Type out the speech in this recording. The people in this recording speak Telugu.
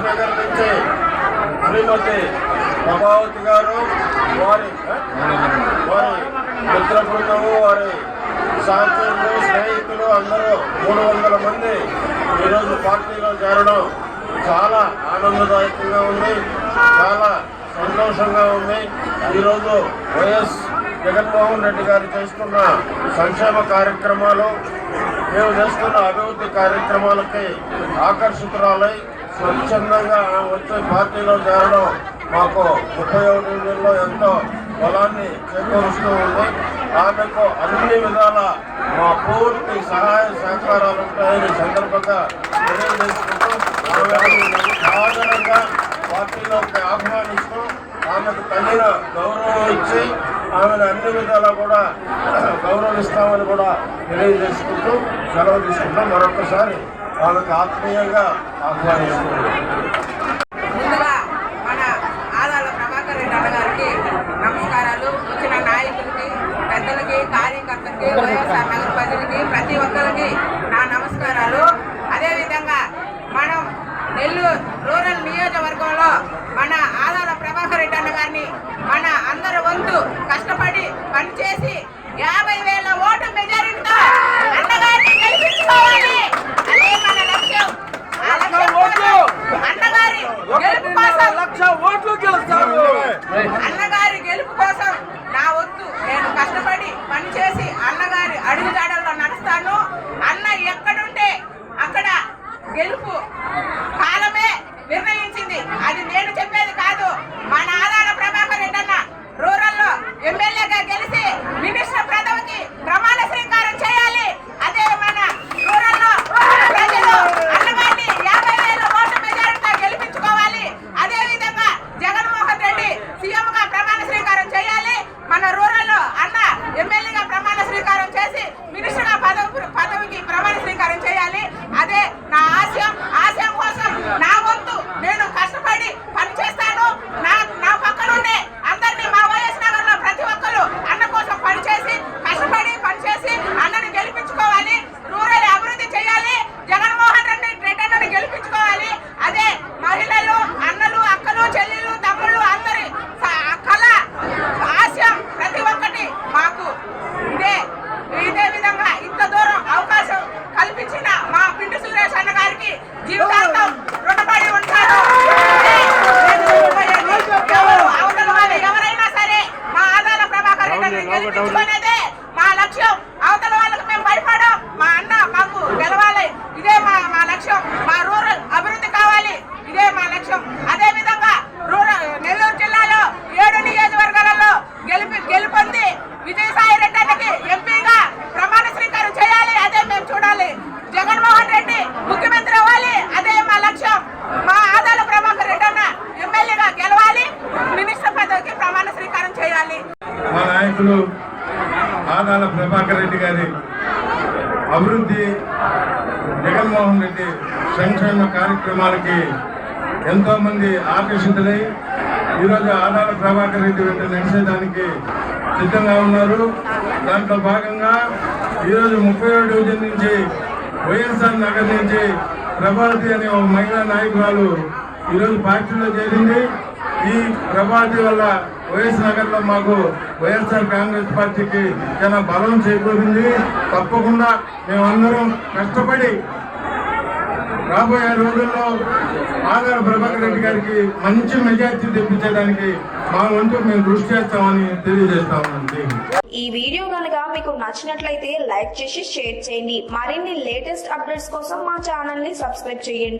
కృష్ణనగర్ నుంచి శ్రీమతి ప్రభావతి గారు వారి వారి మిత్ర బృందము వారి సాహిత్యులు స్నేహితులు అందరూ మూడు వందల మంది ఈరోజు పార్టీలో చేరడం చాలా ఆనందదాయకంగా ఉంది చాలా సంతోషంగా ఉంది. ఈరోజు వైఎస్ జగన్మోహన్ రెడ్డి గారు చేస్తున్న సంక్షేమ కార్యక్రమాలు మేము చేస్తున్న అభివృద్ధి కార్యక్రమాలకి ఆకర్షితురాలై స్వచ్ఛందంగా వచ్చే పార్టీలో చేరడం మాకు ముప్పై ఒకటి నెలలో ఎంతో బలాన్ని చేకూరుస్తూ ఉంది. ఆమెకు అన్ని విధాల మా పూర్తి సహాయ సహకారాలు ఉంటాయని సందర్భంగా తెలియజేసుకుంటూ సాధారణంగా పార్టీలోకి ఆహ్వానిస్తూ ఆమెకు తగిన గౌరవం ఇచ్చి ఆమెను అన్ని విధాలా కూడా గౌరవిస్తామని కూడా తెలియజేసుకుంటూ సెలవు తీసుకుంటాం. మరొకసారి ఆమెకు ఆత్మీయంగా ఆహ్వానిస్తున్నాం Hey. జగన్మోహన్ రెడ్డి సంక్షేమ కార్యక్రమాలకి ఎంతో మంది ఆకర్షితులై ఈరోజు ఆదాల ప్రభాకర్ రెడ్డి వెంట నడిచేదానికి సిద్ధంగా ఉన్నారు. దాంట్లో భాగంగా ఈరోజు ముప్పై ఏడు డివిజన్ నుంచి వైఎస్ఆర్ నగర్ నుంచి ప్రభావతి అనే ఒక మహిళా నాయకురాలు ఈరోజు పార్టీలో చేరింది. ఈ ప్రభావతి వల్ల వైఎస్ నగర్లో మాకు వైఎస్ఆర్ కాంగ్రెస్ పార్టీకి చాలా బలం చేకూరింది. తప్పకుండా మేమందరం కష్టపడి రాబోయే రోజుల్లో ఆధార ప్రభాకర్ రెడ్డి గారికి మంచి మెజార్టీ తెప్పించడానికి మా వంతు మేము కృషి చేస్తామని తెలియజేస్తామండి ఈ వీడియో కనుక మీకు నచ్చినట్లయితే లైక్ చేసి షేర్ చేయండి. మరిన్ని లేటెస్ట్ అప్డేట్స్ కోసం మా ఛానల్ని సబ్స్క్రైబ్ చేయండి.